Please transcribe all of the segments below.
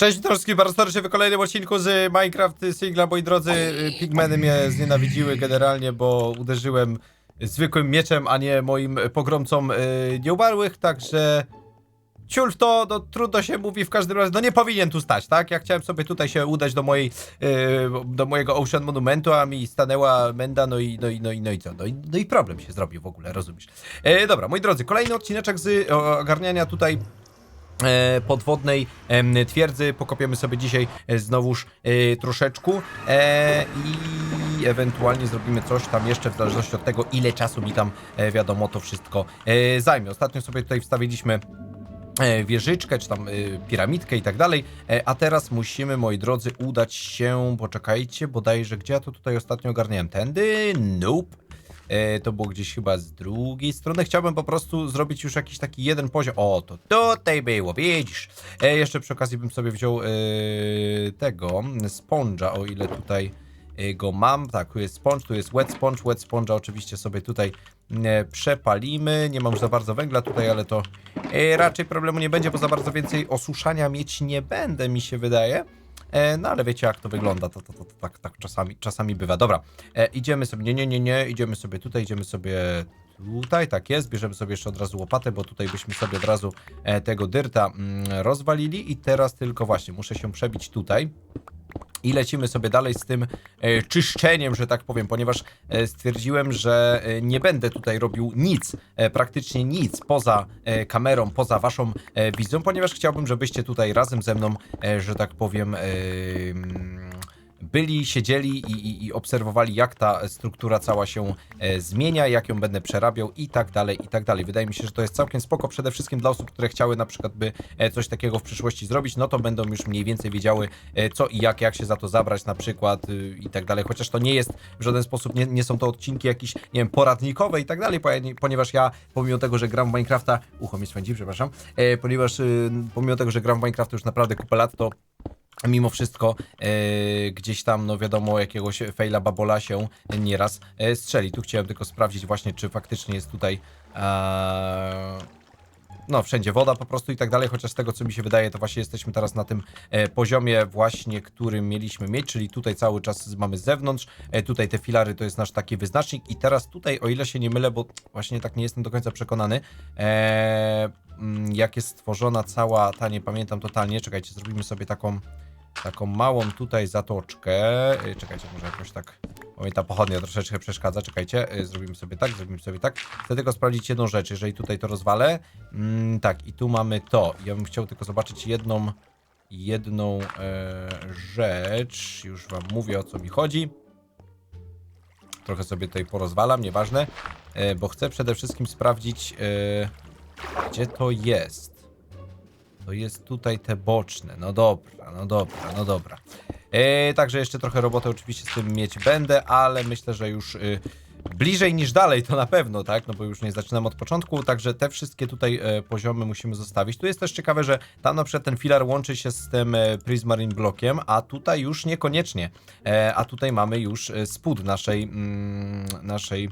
Cześć bardzo serdecznie w kolejnym odcinku z Minecraft Singla. Moi drodzy, y, pigmeny mnie znienawidziły generalnie, bo uderzyłem zwykłym mieczem, a nie moim pogromcom y, nieumarłych, także ciul w to, no trudno się mówi w każdym razie, no nie powinien tu stać, tak? Ja chciałem sobie tutaj się udać do mojej, y, do mojego Ocean Monumentu, a mi stanęła menda, no i, no i, no i, no i co? No i, no i problem się zrobił w ogóle, rozumiesz? E, dobra, moi drodzy, kolejny odcineczek z ogarniania tutaj podwodnej em, twierdzy. Pokopiemy sobie dzisiaj e, znowuż e, troszeczkę e, i ewentualnie zrobimy coś tam jeszcze w zależności od tego, ile czasu mi tam, e, wiadomo, to wszystko e, zajmie. Ostatnio sobie tutaj wstawiliśmy e, wieżyczkę, czy tam e, piramidkę i tak dalej, e, a teraz musimy, moi drodzy, udać się, poczekajcie, bodajże, gdzie ja to tutaj ostatnio ogarniałem? Tędy? Nope. E, to było gdzieś chyba z drugiej strony. Chciałbym po prostu zrobić już jakiś taki jeden poziom. O, to tutaj było, widzisz. E, jeszcze przy okazji bym sobie wziął e, tego sponge'a, o ile tutaj go mam. Tak, tu jest sponge, tu jest wet sponge. Wet sponge'a oczywiście sobie tutaj przepalimy. Nie mam już za bardzo węgla tutaj, ale to raczej problemu nie będzie, bo za bardzo więcej osuszania mieć nie będę, mi się wydaje. E, no ale wiecie jak to wygląda, to, to, to, to tak, tak czasami, czasami bywa. Dobra, e, idziemy sobie, nie, nie, nie, nie, idziemy sobie tutaj, idziemy sobie tutaj, tak jest, bierzemy sobie jeszcze od razu łopatę, bo tutaj byśmy sobie od razu e, tego dyrta mm, rozwalili i teraz tylko właśnie muszę się przebić tutaj. I lecimy sobie dalej z tym e, czyszczeniem, że tak powiem, ponieważ e, stwierdziłem, że e, nie będę tutaj robił nic, e, praktycznie nic poza e, kamerą, poza waszą e, wizją, ponieważ chciałbym, żebyście tutaj razem ze mną, e, że tak powiem, e, byli, siedzieli i, i, i obserwowali, jak ta struktura cała się e, zmienia, jak ją będę przerabiał i tak dalej, i tak dalej. Wydaje mi się, że to jest całkiem spoko, przede wszystkim dla osób, które chciały na przykład by e, coś takiego w przyszłości zrobić, no to będą już mniej więcej wiedziały e, co i jak, jak się za to zabrać na przykład y, i tak dalej, chociaż to nie jest w żaden sposób, nie, nie są to odcinki jakieś, nie wiem, poradnikowe i tak dalej, ponie- ponieważ ja, pomimo tego, że gram w Minecrafta, ucho mi swędzi, przepraszam, e, ponieważ y, pomimo tego, że gram w Minecrafta już naprawdę kupę lat, to mimo wszystko e, gdzieś tam, no wiadomo, jakiegoś faila babola się nieraz e, strzeli. Tu chciałem tylko sprawdzić właśnie, czy faktycznie jest tutaj e, no wszędzie woda po prostu i tak dalej, chociaż z tego co mi się wydaje, to właśnie jesteśmy teraz na tym e, poziomie właśnie, którym mieliśmy mieć, czyli tutaj cały czas mamy z zewnątrz, e, tutaj te filary to jest nasz taki wyznacznik i teraz tutaj, o ile się nie mylę, bo właśnie tak nie jestem do końca przekonany, e, mm, jak jest stworzona cała ta, nie pamiętam totalnie, czekajcie, zrobimy sobie taką taką małą tutaj zatoczkę. Y, Czekajcie, może jakoś tak. Bo mi ta pochodnia troszeczkę przeszkadza. Czekajcie, y, zrobimy sobie tak, zrobimy sobie tak. Chcę tylko sprawdzić jedną rzecz, jeżeli tutaj to rozwalę. Mm, tak, i tu mamy to. Ja bym chciał tylko zobaczyć jedną jedną e, rzecz. Już wam mówię o co mi chodzi. Trochę sobie tutaj porozwalam, nieważne. E, bo chcę przede wszystkim sprawdzić, e, gdzie to jest. To jest tutaj te boczne. No dobra, no dobra, no dobra. E, także jeszcze trochę roboty oczywiście z tym mieć będę, ale myślę, że już y, bliżej niż dalej to na pewno, tak? No bo już nie zaczynam od początku, także te wszystkie tutaj e, poziomy musimy zostawić. Tu jest też ciekawe, że tam na przykład ten filar łączy się z tym e, Prismarine blokiem, a tutaj już niekoniecznie. E, a tutaj mamy już e, spód naszej, mm, naszej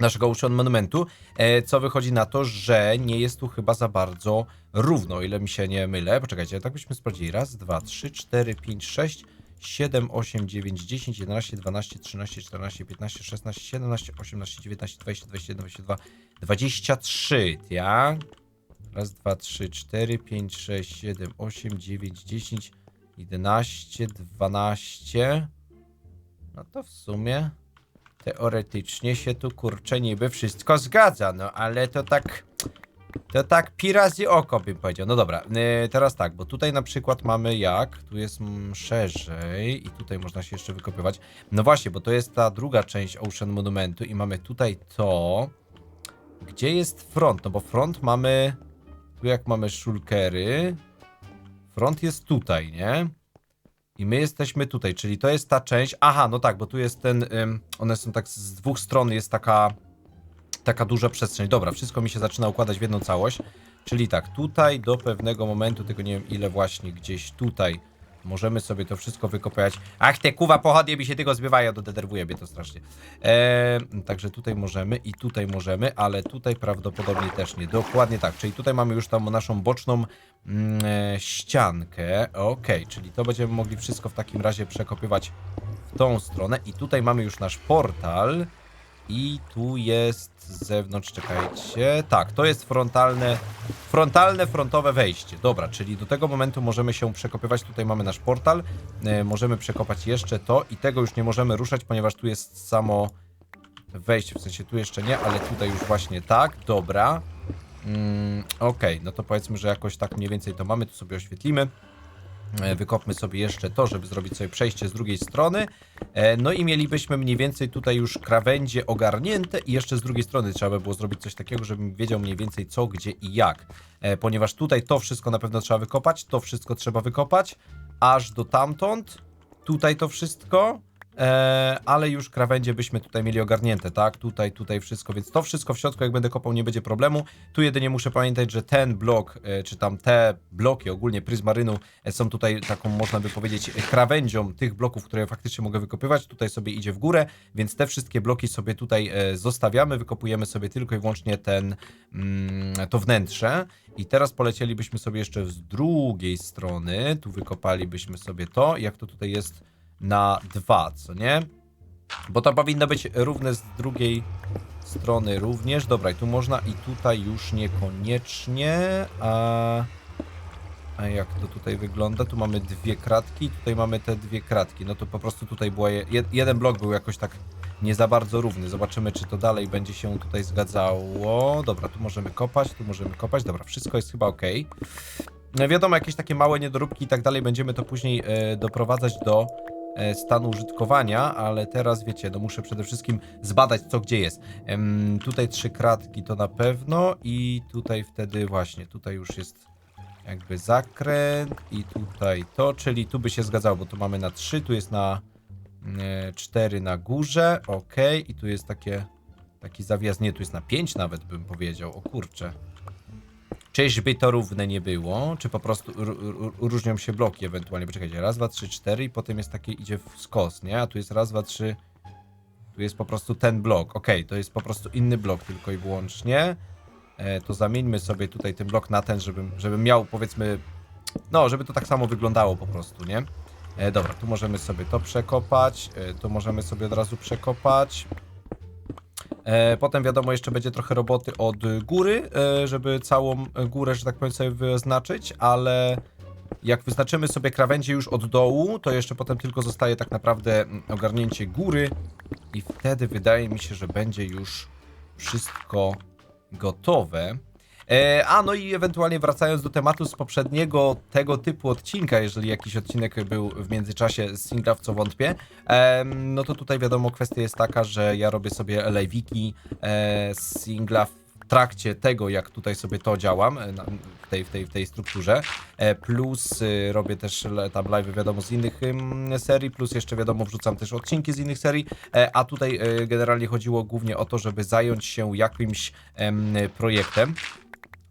naszego Ocean Monumentu, e, co wychodzi na to, że nie jest tu chyba za bardzo równo, ile mi się nie mylę. Poczekajcie, tak byśmy sprawdzili. Raz, dwa, trzy, cztery, pięć, sześć, siedem, osiem, dziewięć, dziesięć, jedenaście, dwanaście, trzynaście, czternaście, piętnaście, szesnaście, siedemnaście, osiemnaście, dziewiętnaście, dwadzieścia, dwadzieścia jeden, dwadzieścia dwa, dwadzieścia trzy, ja? Raz, dwa, trzy, cztery, pięć, sześć, siedem, osiem, dziewięć, dziesięć, jedenaście, dwanaście. No to w sumie... Teoretycznie się tu kurczę niby wszystko zgadza, no ale to tak. To tak pi oko bym powiedział. No dobra, yy, teraz tak, bo tutaj na przykład mamy jak, tu jest szerzej i tutaj można się jeszcze wykopywać. No właśnie, bo to jest ta druga część Ocean Monumentu i mamy tutaj to. Gdzie jest front? No bo front mamy, tu jak mamy szulkery, front jest tutaj, nie? I my jesteśmy tutaj, czyli to jest ta część. Aha, no tak, bo tu jest ten. Ym, one są tak z dwóch stron, jest taka. Taka duża przestrzeń. Dobra, wszystko mi się zaczyna układać w jedną całość. Czyli tak, tutaj do pewnego momentu, tylko nie wiem ile właśnie, gdzieś tutaj możemy sobie to wszystko wykopać. Ach, te kuwa pochodnie mi się tylko zbywają, to denerwuje mnie to strasznie. E, także tutaj możemy i tutaj możemy, ale tutaj prawdopodobnie też nie. Dokładnie tak, czyli tutaj mamy już tam naszą boczną mm, e, ściankę. Okej, czyli to będziemy mogli wszystko w takim razie przekopywać w tą stronę. I tutaj mamy już nasz portal. I tu jest z zewnątrz, czekajcie. Tak, to jest frontalne, frontalne, frontowe wejście. Dobra, czyli do tego momentu możemy się przekopywać. Tutaj mamy nasz portal. E, możemy przekopać jeszcze to i tego już nie możemy ruszać, ponieważ tu jest samo wejście. W sensie tu jeszcze nie, ale tutaj już właśnie tak. Dobra. Mm, Okej, no to powiedzmy, że jakoś tak mniej więcej to mamy. Tu sobie oświetlimy. E, Wykopmy sobie jeszcze to, żeby zrobić sobie przejście z drugiej strony. E, No i mielibyśmy mniej więcej tutaj już krawędzie ogarnięte i jeszcze z drugiej strony trzeba by było zrobić coś takiego, żebym wiedział mniej więcej co, gdzie i jak. E, Ponieważ tutaj to wszystko na pewno trzeba wykopać, to wszystko trzeba wykopać, aż do tamtąd, tutaj to wszystko, e, ale już krawędzie byśmy tutaj mieli ogarnięte, tak? Tutaj, tutaj wszystko, więc to wszystko w środku jak będę kopał nie będzie problemu. Tu jedynie muszę pamiętać, że ten blok, e, czy tam te bloki ogólnie pryzmarynu e, są tutaj taką, można by powiedzieć, krawędzią tych bloków, które faktycznie mogę wykopywać. Tutaj sobie idzie w górę, więc te wszystkie bloki sobie tutaj e, zostawiamy, wykopujemy sobie tylko i wyłącznie ten, mm, to wnętrze. I teraz polecielibyśmy sobie jeszcze z drugiej strony, tu wykopalibyśmy sobie to, jak to tutaj jest na dwa, co nie? Bo to powinno być równe z drugiej strony również. Dobra, i tu można i tutaj już niekoniecznie. A, a jak to tutaj wygląda? Tu mamy dwie kratki, tutaj mamy te dwie kratki. No to po prostu tutaj była je, jed- jeden blok był jakoś tak nie za bardzo równy. Zobaczymy, czy to dalej będzie się tutaj zgadzało. Dobra, tu możemy kopać, tu możemy kopać. Dobra, wszystko jest chyba ok. No wiadomo, jakieś takie małe niedoróbki i tak dalej, będziemy to później e, doprowadzać do stanu użytkowania, ale teraz wiecie, no muszę przede wszystkim zbadać co gdzie jest. Em, tutaj trzy kratki to na pewno i tutaj wtedy właśnie, tutaj już jest jakby zakręt i tutaj to, czyli tu by się zgadzało, bo tu mamy na 3, tu jest na e, 4 na górze, ok, i tu jest takie taki zawias, nie, tu jest na 5 nawet bym powiedział, o kurczę. Czyżby to równe nie było? Czy po prostu różnią się bloki ewentualnie? Poczekajcie, raz, dwa, trzy, cztery i potem jest takie, idzie w skos, nie? A tu jest raz, dwa, trzy, tu jest po prostu ten blok. Okej, to jest po prostu inny blok tylko i wyłącznie. E, to zamieńmy sobie tutaj ten blok na ten, żebym, żebym miał powiedzmy, no, żeby to tak samo wyglądało po prostu, nie? E, dobra, tu możemy sobie to przekopać, e, tu możemy sobie od razu przekopać. E, potem wiadomo, jeszcze będzie trochę roboty od góry, e, żeby całą górę, że tak powiem, sobie wyznaczyć, ale jak wyznaczymy sobie krawędzie już od dołu, to jeszcze potem tylko zostaje tak naprawdę ogarnięcie góry i wtedy wydaje mi się, że będzie już wszystko gotowe. E, a no i ewentualnie wracając do tematu z poprzedniego tego typu odcinka, jeżeli jakiś odcinek był w międzyczasie z singla, w co wątpię, no to tutaj wiadomo kwestia jest taka, że ja robię sobie live'iki e, z singla w trakcie tego, jak tutaj sobie to działam, e, w tej, w tej, w tej strukturze, e, plus y, robię też tam live wiadomo z innych serii, plus jeszcze wiadomo wrzucam też odcinki z innych serii, e, a tutaj e, generalnie chodziło głównie o to, żeby zająć się jakimś em, projektem,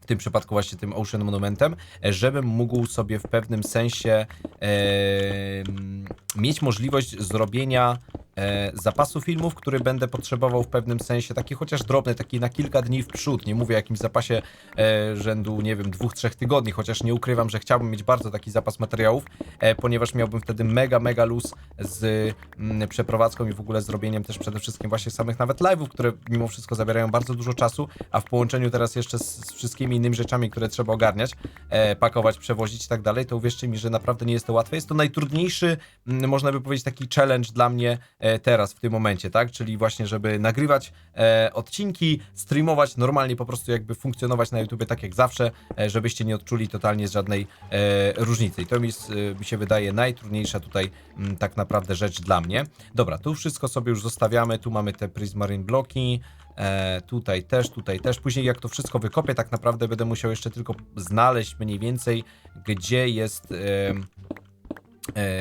w tym przypadku właśnie tym Ocean Monumentem, e, żebym mógł sobie w pewnym sensie em, mieć możliwość zrobienia e, zapasu filmów, który będę potrzebował w pewnym sensie, taki chociaż drobny, taki na kilka dni w przód. Nie mówię o jakimś zapasie e, rzędu, nie wiem, dwóch, trzech tygodni, chociaż nie ukrywam, że chciałbym mieć bardzo taki zapas materiałów, e, ponieważ miałbym wtedy mega, mega luz z mm, przeprowadzką i w ogóle zrobieniem też przede wszystkim właśnie samych nawet live'ów, które mimo wszystko zabierają bardzo dużo czasu, a w połączeniu teraz jeszcze z, z wszystkimi innymi rzeczami, które trzeba ogarniać, e, pakować, przewozić i tak dalej, to uwierzcie mi, że naprawdę nie jest to łatwe. Jest to najtrudniejszy, mm, można by powiedzieć, taki challenge dla mnie e, teraz, w tym momencie, tak? Czyli właśnie, żeby nagrywać e, odcinki, streamować normalnie, po prostu jakby funkcjonować na YouTube tak jak zawsze, e, żebyście nie odczuli totalnie żadnej e, różnicy. I to mi, e, mi się wydaje najtrudniejsza tutaj mm, tak naprawdę rzecz dla mnie. Dobra, tu wszystko sobie już zostawiamy, tu mamy te Prismarine bloki, E, tutaj też, tutaj też. Później jak to wszystko wykopię, tak naprawdę będę musiał jeszcze tylko znaleźć mniej więcej, gdzie jest, e, e,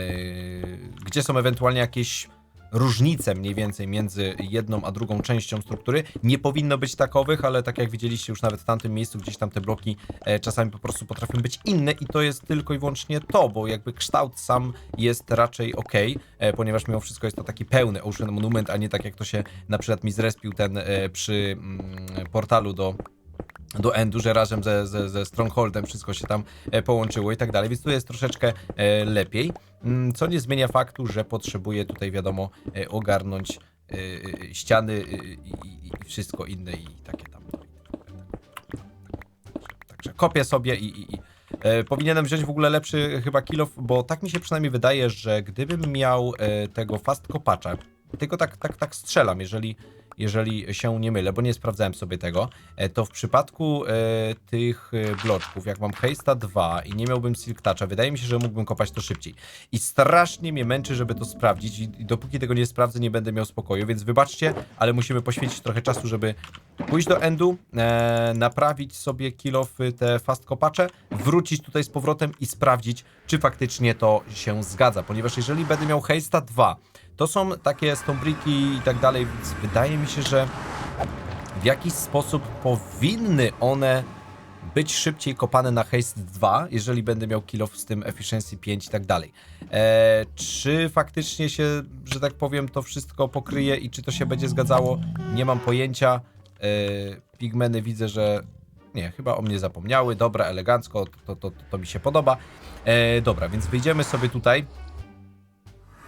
gdzie są ewentualnie jakieś różnice mniej więcej między jedną a drugą częścią struktury. Nie powinno być takowych, ale tak jak widzieliście już nawet w tamtym miejscu, gdzieś tam te bloki e, czasami po prostu potrafią być inne i to jest tylko i wyłącznie to, bo jakby kształt sam jest raczej ok, e, ponieważ mimo wszystko jest to taki pełny Ocean Monument, a nie tak jak to się na przykład mi zrespił ten e, przy mm, portalu do do Endu, że razem ze, ze, ze Strongholdem wszystko się tam e, połączyło i tak dalej, więc tu jest troszeczkę e, lepiej, Mm, co nie zmienia faktu, że potrzebuję tutaj wiadomo e, ogarnąć ściany i, wszystko inne i takie tam. Także kopię sobie i, i, i powinienem wziąć w ogóle lepszy chyba kilof, bo tak mi się przynajmniej wydaje, że gdybym miał tego fast kopacza, tylko tak, tak, tak strzelam, jeżeli, jeżeli się nie mylę, bo nie sprawdzałem sobie tego, e, to w przypadku e, tych e, bloczków, jak mam Haste'a 2 i nie miałbym Silk Toucha, wydaje mi się, że mógłbym kopać to szybciej. I strasznie mnie męczy, żeby to sprawdzić i, i dopóki tego nie sprawdzę, nie będę miał spokoju, więc wybaczcie, ale musimy poświęcić trochę czasu, żeby pójść do endu, e, naprawić sobie kilofy te fast kopacze, wrócić tutaj z powrotem i sprawdzić, czy faktycznie to się zgadza, ponieważ jeżeli będę miał Haste'a 2, to są takie stombriki i tak dalej, więc wydaje mi się, że w jakiś sposób powinny one być szybciej kopane na Haste 2, jeżeli będę miał kill z tym Efficiency 5 i tak dalej. Eee, czy faktycznie się, że tak powiem, to wszystko pokryje i czy to się będzie zgadzało? Nie mam pojęcia. Eee, pigmeny widzę, że nie, chyba o mnie zapomniały. Dobra, elegancko, to, to, to, to mi się podoba. Eee, dobra, więc wyjdziemy sobie tutaj.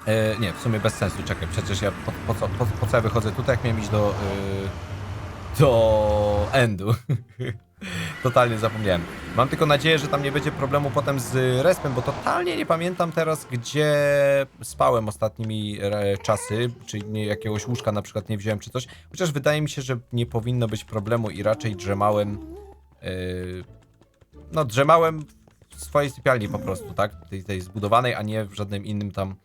E, nie, w sumie bez sensu, czekaj, przecież ja po, po, co, po, po co ja wychodzę tutaj, jak miałem iść do, y, do endu. Totalnie zapomniałem. Mam tylko nadzieję, że tam nie będzie problemu potem z respem, bo totalnie nie pamiętam teraz, gdzie spałem ostatnimi e, czasy, czy nie, jakiegoś łóżka na przykład nie wziąłem, czy coś. Chociaż wydaje mi się, że nie powinno być problemu i raczej drzemałem... y, no, drzemałem w swojej sypialni po prostu, tak? Tej, tej zbudowanej, a nie w żadnym innym tam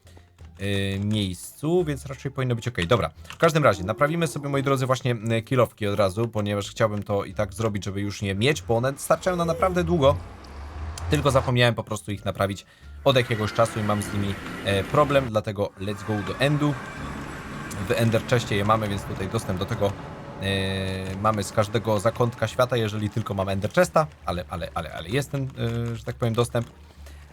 miejscu, więc raczej powinno być ok. Dobra, w każdym razie naprawimy sobie, moi drodzy, właśnie y, kilowki od razu, ponieważ chciałbym to i tak zrobić, żeby już nie mieć, bo one starczają na naprawdę długo. Tylko zapomniałem po prostu ich naprawić od jakiegoś czasu i mam z nimi e, problem, dlatego let's go do endu. W Ender Chestie je mamy, więc tutaj dostęp do tego e, mamy z każdego zakątka świata, jeżeli tylko mamy Ender Chesta, ale, ale, ale, ale jest ten, e, że tak powiem, dostęp.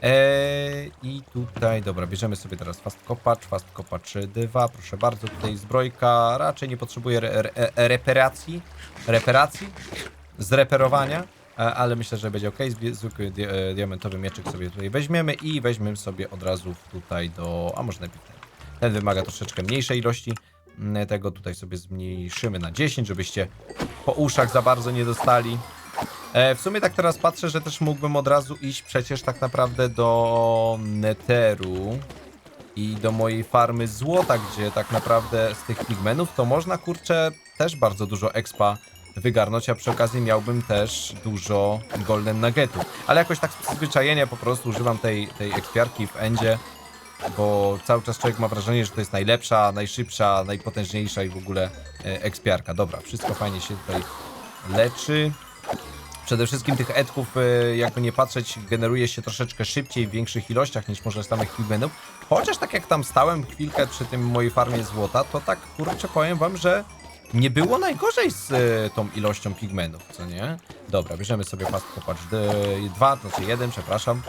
Eee, I tutaj, dobra, bierzemy sobie teraz fast kopacz, fast kopacz 2, proszę bardzo, tutaj zbrojka. Raczej nie potrzebuje re, re, reparacji, reparacji, zreperowania, e, ale myślę, że będzie ok, zwykły di e, diamentowy mieczyk sobie tutaj weźmiemy i weźmiemy sobie od razu tutaj do, a może najpierw ten, ten wymaga troszeczkę mniejszej ilości, Mm, tego tutaj sobie zmniejszymy na 10, żebyście po uszach za bardzo nie dostali. E, w sumie tak teraz patrzę, że też mógłbym od razu iść przecież tak naprawdę do Netheru i do mojej farmy złota, gdzie tak naprawdę z tych pigmenów to można kurczę też bardzo dużo expa wygarnąć, a przy okazji miałbym też dużo golden nuggetów. Ale jakoś tak z przyzwyczajenia po prostu używam tej, tej ekspiarki w endzie, bo cały czas człowiek ma wrażenie, że to jest najlepsza, najszybsza, najpotężniejsza i w ogóle e, ekspiarka. Dobra, wszystko fajnie się tutaj leczy. Przede wszystkim tych etków, e, jakby nie patrzeć, generuje się troszeczkę szybciej, w większych ilościach niż może samych pigmenów. Chociaż tak jak tam stałem chwilkę przy tym mojej farmie złota, to tak kurczę powiem wam, że nie było najgorzej z e, tą ilością pigmenów, co nie? Dobra, bierzemy sobie fast kopacz 2, znaczy 1, przepraszam.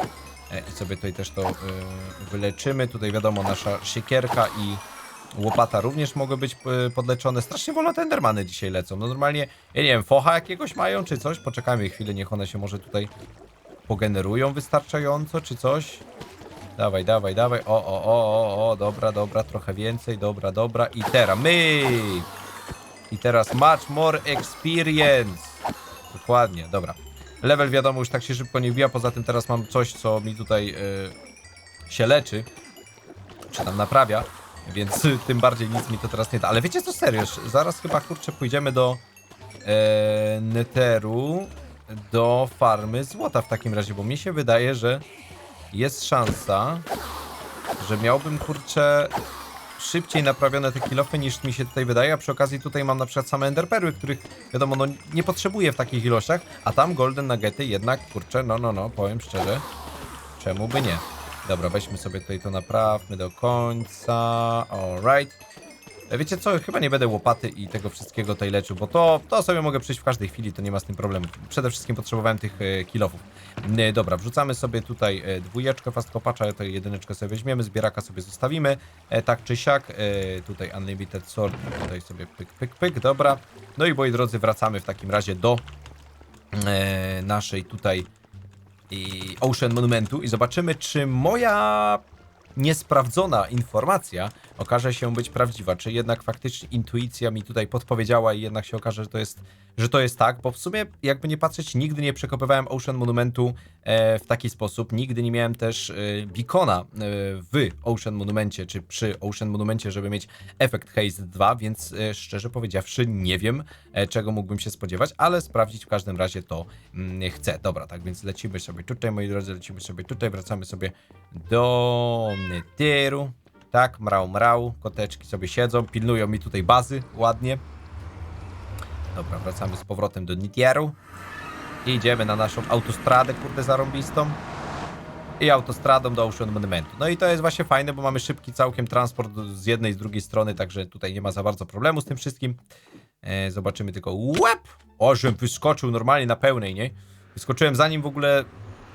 E, I sobie tutaj też to wyleczymy. Tutaj wiadomo, nasza siekierka i łopata również mogły być e, podleczone. Strasznie wolno te endermany dzisiaj lecą. No normalnie, ja nie wiem, focha jakiegoś mają czy coś? Poczekajmy chwilę, niech one się może tutaj pogenerują wystarczająco czy coś. Dawaj, dawaj, dawaj. O, o, o, o, o, dobra, dobra, trochę więcej, dobra, dobra. I teraz my! I teraz much more experience. Dokładnie, dobra. Level wiadomo już tak się szybko nie wbija, poza tym teraz mam coś, co mi tutaj yy, się leczy, czy tam naprawia, więc tym bardziej nic mi to teraz nie da. Ale wiecie co, serio, zaraz chyba kurczę pójdziemy do e, Netheru, do farmy złota w takim razie, bo mi się wydaje, że jest szansa, że miałbym kurczę szybciej naprawione te kilofy niż mi się tutaj wydaje, a przy okazji tutaj mam na przykład same enderperły, których wiadomo, no nie potrzebuję w takich ilościach, a tam golden nuggety jednak, kurczę, no, no, no, powiem szczerze, czemu by nie. Dobra, weźmy sobie tutaj to naprawmy do końca, alright. E, Wiecie co, chyba nie będę łopaty i tego wszystkiego tutaj leczył, bo to, to sobie mogę przyjść w każdej chwili, to nie ma z tym problemu. Przede wszystkim potrzebowałem tych e, kilofów. E, dobra, wrzucamy sobie tutaj e, dwójeczkę fast kopacza, to jedyneczkę sobie weźmiemy, zbieraka sobie zostawimy, tak czy siak. Tutaj unlimited sword, tutaj sobie pyk, pyk, pyk, dobra. No i moi drodzy, wracamy w takim razie do naszej tutaj i Ocean Monumentu i zobaczymy, czy moja niesprawdzona informacja okaże się być prawdziwa, czy jednak faktycznie intuicja mi tutaj podpowiedziała i jednak się okaże, że to jest, że to jest tak, bo w sumie jakby nie patrzeć, nigdy nie przekopywałem Ocean Monumentu e, w taki sposób, nigdy nie miałem też e, beacona e, w Ocean Monumencie, czy przy Ocean Monumencie, żeby mieć efekt Haze 2, więc szczerze powiedziawszy nie wiem, czego mógłbym się spodziewać, ale sprawdzić w każdym razie to mm, chcę. Dobra, tak więc lecimy sobie tutaj, moi drodzy, lecimy sobie tutaj, wracamy sobie do Netheru. Tak, mrał, mrał, koteczki sobie siedzą, pilnują mi tutaj bazy ładnie. Dobra, wracamy z powrotem do Nitieru. I idziemy na naszą autostradę, kurde, zarąbistą. I autostradą do Ocean Monumentu. No i to jest właśnie fajne, bo mamy szybki całkiem transport z jednej i z drugiej strony, także tutaj nie ma za bardzo problemu z tym wszystkim. E, zobaczymy tylko łeb! O, żebym wyskoczył normalnie na pełnej, nie? Wyskoczyłem zanim w ogóle,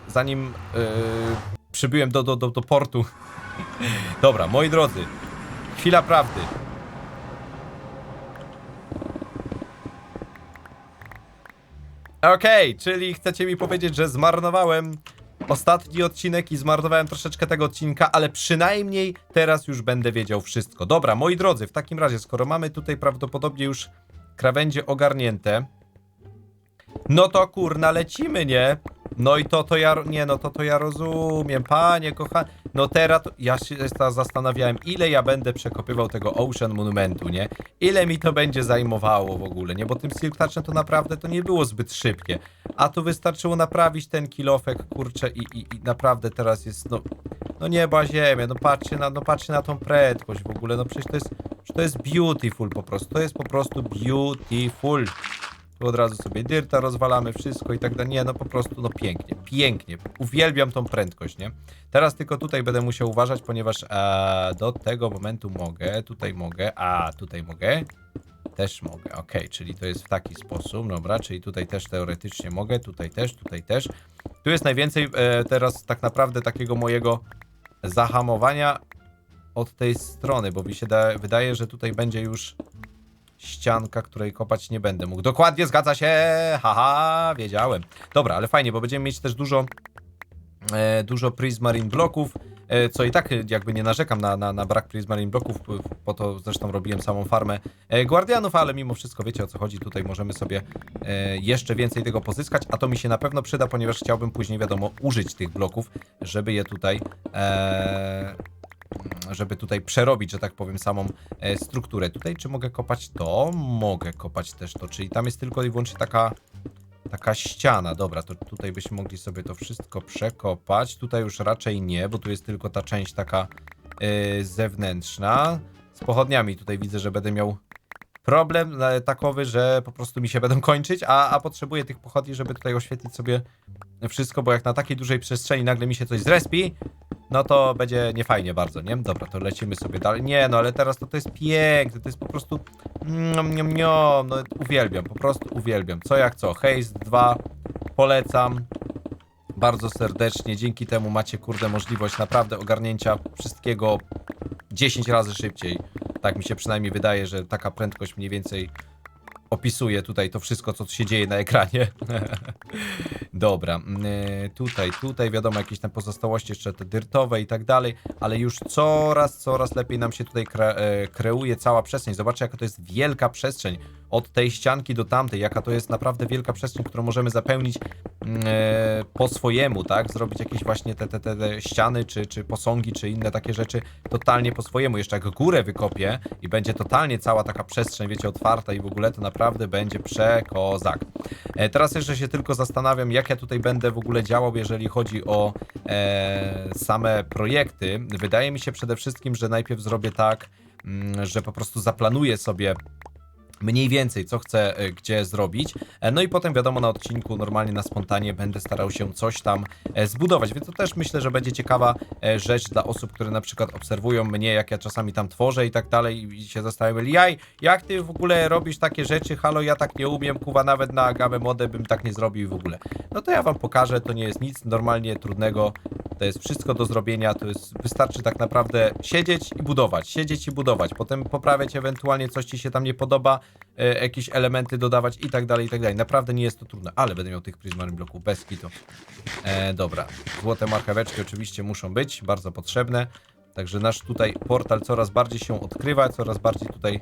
zanim e, przybyłem do, do, do, do portu. Dobra, moi drodzy, chwila prawdy. Okej, czyli chcecie mi powiedzieć, że zmarnowałem ostatni odcinek i zmarnowałem troszeczkę tego odcinka, ale przynajmniej teraz już będę wiedział wszystko. Dobra, moi drodzy, w takim razie, skoro mamy tutaj prawdopodobnie już krawędzie ogarnięte, no to kurna lecimy, nie? No i to to ja, nie no to to ja rozumiem, panie kochany. No teraz to, ja się zastanawiałem, ile ja będę przekopywał tego Ocean Monumentu, nie? Ile mi to będzie zajmowało w ogóle, nie? Bo tym Silk Touchem to naprawdę to nie było zbyt szybkie. A tu wystarczyło naprawić ten kilofek, kurczę, i, i, i naprawdę teraz jest, no... No nieba ziemia, no patrzcie na, no patrzcie na tą prędkość w ogóle, no przecież to jest, to jest beautiful po prostu, to jest po prostu beautiful. Tu od razu sobie dyrta rozwalamy, wszystko i tak dalej. Nie, no po prostu, no pięknie, pięknie. Uwielbiam tą prędkość, nie? Teraz tylko tutaj będę musiał uważać, ponieważ e, do tego momentu mogę, tutaj mogę, a tutaj mogę. Też mogę, ok, czyli to jest w taki sposób, dobra, czyli tutaj też teoretycznie mogę, tutaj też, tutaj też. Tu jest najwięcej e, teraz tak naprawdę takiego mojego zahamowania od tej strony, bo mi się da, wydaje, że tutaj będzie już ścianka, której kopać nie będę mógł. Dokładnie, zgadza się! Haha, wiedziałem. Dobra, ale fajnie, bo będziemy mieć też dużo e, dużo Prismarine bloków, e, co i tak jakby nie narzekam na, na, na brak Prismarine bloków, po to zresztą robiłem samą farmę e, Guardianów, ale mimo wszystko wiecie o co chodzi, tutaj możemy sobie e, jeszcze więcej tego pozyskać, a to mi się na pewno przyda, ponieważ chciałbym później wiadomo użyć tych bloków, żeby je tutaj e, żeby tutaj przerobić, że tak powiem, samą e, strukturę. Tutaj czy mogę kopać to? Mogę kopać też to, czyli tam jest tylko i wyłącznie taka taka ściana. Dobra, to tutaj byśmy mogli sobie to wszystko przekopać. Tutaj już raczej nie, bo tu jest tylko ta część taka e, zewnętrzna. Z pochodniami tutaj widzę, że będę miał problem e, takowy, że po prostu mi się będą kończyć, a, a potrzebuję tych pochodni, żeby tutaj oświetlić sobie wszystko, bo jak na takiej dużej przestrzeni nagle mi się coś zrespi, no to będzie niefajnie bardzo, nie? Dobra, to lecimy sobie dalej. Nie, no ale teraz to, to jest piękne, to jest po prostu... Niom, niom, niom, no uwielbiam, po prostu uwielbiam. Co jak co, Haze 2 polecam bardzo serdecznie. Dzięki temu macie, kurde, możliwość naprawdę ogarnięcia wszystkiego 10 razy szybciej. Tak mi się przynajmniej wydaje, że taka prędkość mniej więcej opisuje tutaj to wszystko, co się dzieje na ekranie. Dobra, yy, tutaj, tutaj wiadomo, jakieś tam pozostałości jeszcze te dyrtowe i tak dalej, ale już coraz, coraz lepiej nam się tutaj kre, e, kreuje cała przestrzeń. Zobaczcie, jaka to jest wielka przestrzeń od tej ścianki do tamtej, jaka to jest naprawdę wielka przestrzeń, którą możemy zapełnić mm, e, po swojemu, tak? Zrobić jakieś właśnie te, te, te, te ściany, czy, czy posągi, czy inne takie rzeczy totalnie po swojemu. Jeszcze jak górę wykopię i będzie totalnie cała taka przestrzeń, wiecie, otwarta i w ogóle, to naprawdę będzie przekozak. E, teraz jeszcze się tylko zastanawiam, jak ja tutaj będę w ogóle działał, jeżeli chodzi o e, same projekty. Wydaje mi się przede wszystkim, że najpierw zrobię tak, mm, że po prostu zaplanuję sobie mniej więcej, co chcę e, gdzie zrobić. E, No i potem wiadomo, na odcinku normalnie na spontanie będę starał się coś tam e, zbudować, więc to też myślę, że będzie ciekawa rzecz dla osób, które na przykład obserwują mnie, jak ja czasami tam tworzę i tak dalej i się zastanawiali, jaj, jak ty w ogóle robisz takie rzeczy, halo, ja tak nie umiem, kuwa, nawet na gamę modę bym tak nie zrobił w ogóle. No to ja wam pokażę, to nie jest nic normalnie trudnego, to jest wszystko do zrobienia, to jest, wystarczy tak naprawdę siedzieć i budować, siedzieć i budować, potem poprawiać ewentualnie coś ci się tam nie podoba, e, jakieś elementy dodawać i tak dalej, i tak dalej. Naprawdę nie jest to trudne, ale będę miał tych Prismarine bloków bez kitu. E, dobra, złote marcheweczki oczywiście muszą być, bardzo potrzebne, także nasz tutaj portal coraz bardziej się odkrywa, coraz bardziej tutaj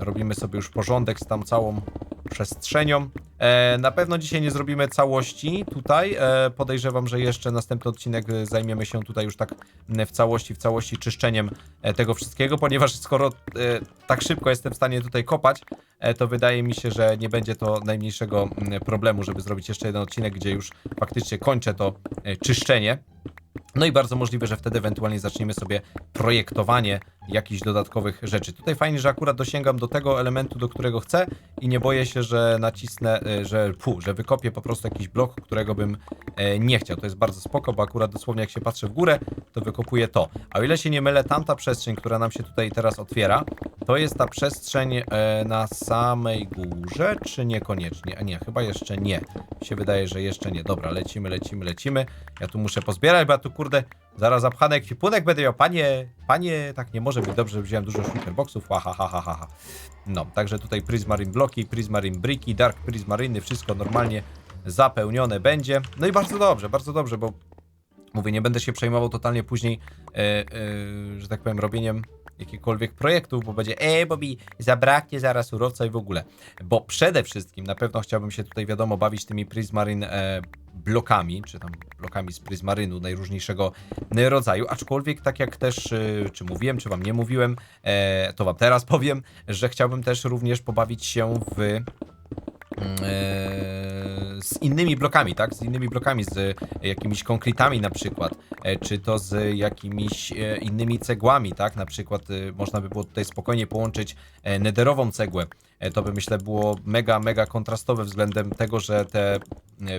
robimy sobie już porządek z tam całą przestrzenią. E, na pewno dzisiaj nie zrobimy całości tutaj. E, podejrzewam, że jeszcze następny odcinek zajmiemy się tutaj już tak m, w całości, w całości czyszczeniem e, tego wszystkiego, ponieważ skoro e, tak szybko jestem w stanie tutaj kopać, e, to wydaje mi się, że nie będzie to najmniejszego m, problemu, żeby zrobić jeszcze jeden odcinek, gdzie już faktycznie kończę to e, czyszczenie. No i bardzo możliwe, że wtedy ewentualnie zaczniemy sobie projektowanie jakichś dodatkowych rzeczy. Tutaj fajnie, że akurat dosięgam do tego elementu, do którego chcę i nie boję się, że nacisnę, e, że pu, że wykopię po prostu jakiś blok, którego bym e, nie chciał. To jest bardzo spoko, bo akurat dosłownie jak się patrzę w górę, to wykopuję to. A o ile się nie mylę, tamta przestrzeń, która nam się tutaj teraz otwiera, to jest ta przestrzeń e, na samej górze, czy niekoniecznie? A nie, chyba jeszcze nie. Mi się wydaje, że jeszcze nie. Dobra, lecimy, lecimy, lecimy. Ja tu muszę pozbierać, bo ja tu kurde zaraz zapchany ekwipunek będę miał. Panie, panie, tak nie może być dobrze, że wziąłem dużo shulkerboxów. Ha, ha, ha, ha, ha. No, także tutaj Prismarine bloki, Prismarine briki, Dark Prismariny, wszystko normalnie zapełnione będzie. No i bardzo dobrze, bardzo dobrze, bo mówię, nie będę się przejmował totalnie później, e, e, że tak powiem, robieniem jakichkolwiek projektów, bo będzie, ej, bo mi zabraknie zaraz surowca i w ogóle. Bo przede wszystkim na pewno chciałbym się tutaj, wiadomo, bawić tymi Prismarine e, blokami, czy tam blokami z Prismarynu najróżniejszego rodzaju, aczkolwiek tak jak też, e, czy mówiłem, czy wam nie mówiłem, e, to wam teraz powiem, że chciałbym też również pobawić się w z innymi blokami, tak? Z innymi blokami, z jakimiś konkretami na przykład, e, czy to z jakimiś e, innymi cegłami, tak? Na przykład e, można by było tutaj spokojnie połączyć e, nederową cegłę. E, To by myślę było mega, mega kontrastowe względem tego, że te e,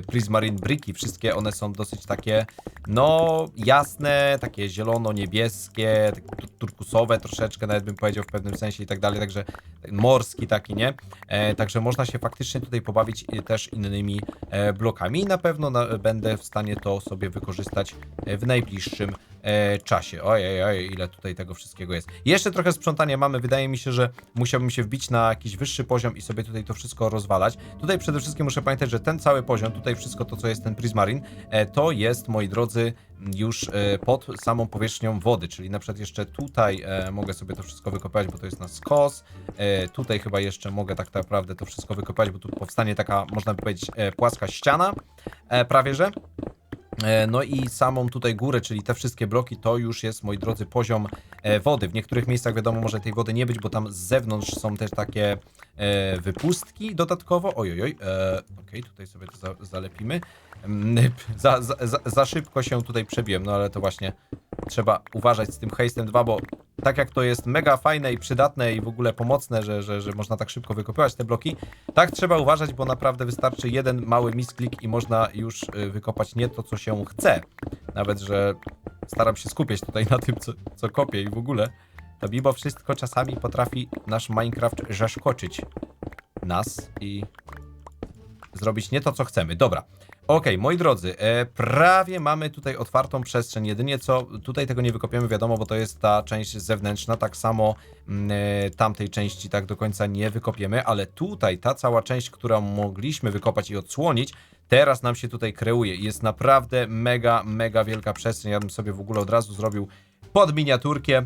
Prismarine briki, wszystkie one są dosyć takie, no jasne, takie zielono-niebieskie, tu- turkusowe troszeczkę, nawet bym powiedział w pewnym sensie i tak dalej, także morski taki, nie? E, także można się faktycznie tutaj pobawić e, też innymi e, blokami i na pewno na, będę w stanie to sobie wykorzystać e, w najbliższym e, czasie. Ojej, ojej, ile tutaj tego wszystkiego jest. Jeszcze trochę sprzątania mamy, wydaje mi się, że musiałbym się wbić na jakiś wyższy poziom i sobie tutaj to wszystko rozwalać. Tutaj przede wszystkim muszę pamiętać, że ten cały poziom, tutaj wszystko to, co jest ten Prismarine, e, to jest, moi drodzy, już e, pod samą powierzchnią wody, czyli na przykład jeszcze tutaj e, mogę sobie to wszystko wykopać, bo to jest na skos. Tutaj chyba jeszcze mogę tak naprawdę to wszystko wykopać, bo tu powstanie taka, można by powiedzieć, płaska ściana, prawie że. No i samą tutaj górę, czyli te wszystkie bloki, to już jest, moi drodzy, poziom wody. W niektórych miejscach, wiadomo, może tej wody nie być, bo tam z zewnątrz są też takie e, wypustki dodatkowo. Ojojoj, e, okej, tutaj sobie to za, zalepimy. Mm, Za, za, za, szybko się tutaj przebiłem, no ale to właśnie trzeba uważać z tym hejstem 2, bo tak jak to jest mega fajne i przydatne i w ogóle pomocne, że, że, że można tak szybko wykopywać te bloki, tak trzeba uważać, bo naprawdę wystarczy jeden mały misklik i można już y, wykopać nie to, co się chce. Nawet, że staram się skupiać tutaj na tym, co, co kopię i w ogóle. To mimo wszystko czasami potrafi nasz Minecraft zaszkoczyć nas i zrobić nie to, co chcemy. Dobra. Okej, moi drodzy, e, prawie mamy tutaj otwartą przestrzeń. Jedynie co, tutaj tego nie wykopiemy, wiadomo, bo to jest ta część zewnętrzna. Tak samo mm, e, tamtej części tak do końca nie wykopiemy, ale tutaj ta cała część, którą mogliśmy wykopać i odsłonić, teraz nam się tutaj kreuje. Jest naprawdę mega, mega wielka przestrzeń. Ja bym sobie w ogóle od razu zrobił pod miniaturkę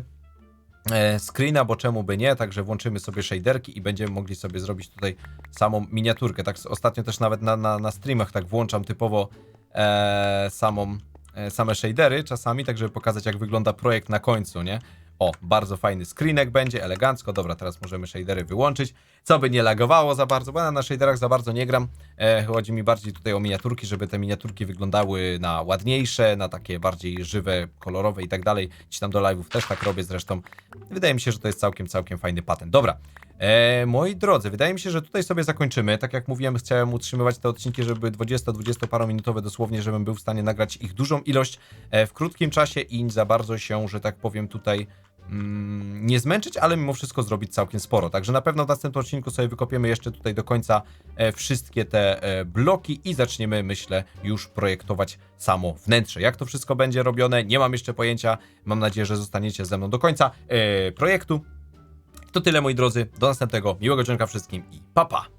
screena, bo czemu by nie, także włączymy sobie shaderki i będziemy mogli sobie zrobić tutaj samą miniaturkę. Tak ostatnio też nawet na, na, na streamach tak włączam typowo e, samą, e, same shadery czasami, tak żeby pokazać jak wygląda projekt na końcu, nie? O, bardzo fajny screenek będzie, elegancko. Dobra, teraz możemy shadery wyłączyć, co by nie lagowało za bardzo, bo ja na shaderach za bardzo nie gram. E, chodzi mi bardziej tutaj o miniaturki, żeby te miniaturki wyglądały na ładniejsze, na takie bardziej żywe, kolorowe i tak dalej. Ci tam do live'ów też tak robię zresztą. Wydaje mi się, że to jest całkiem, całkiem fajny patent. Dobra, E, moi drodzy, wydaje mi się, że tutaj sobie zakończymy. Tak jak mówiłem, chciałem utrzymywać te odcinki, żeby 20-20 parominutowe dosłownie, żebym był w stanie nagrać ich dużą ilość e, w krótkim czasie i za bardzo się, że tak powiem, tutaj mm, nie zmęczyć, ale mimo wszystko zrobić całkiem sporo. Także na pewno w następnym odcinku sobie wykopiemy jeszcze tutaj do końca e, wszystkie te e, bloki i zaczniemy, myślę, już projektować samo wnętrze. Jak to wszystko będzie robione, nie mam jeszcze pojęcia. Mam nadzieję, że zostaniecie ze mną do końca e, projektu. To tyle, moi drodzy. Do następnego. Miłego dźwięka wszystkim i papa! Pa.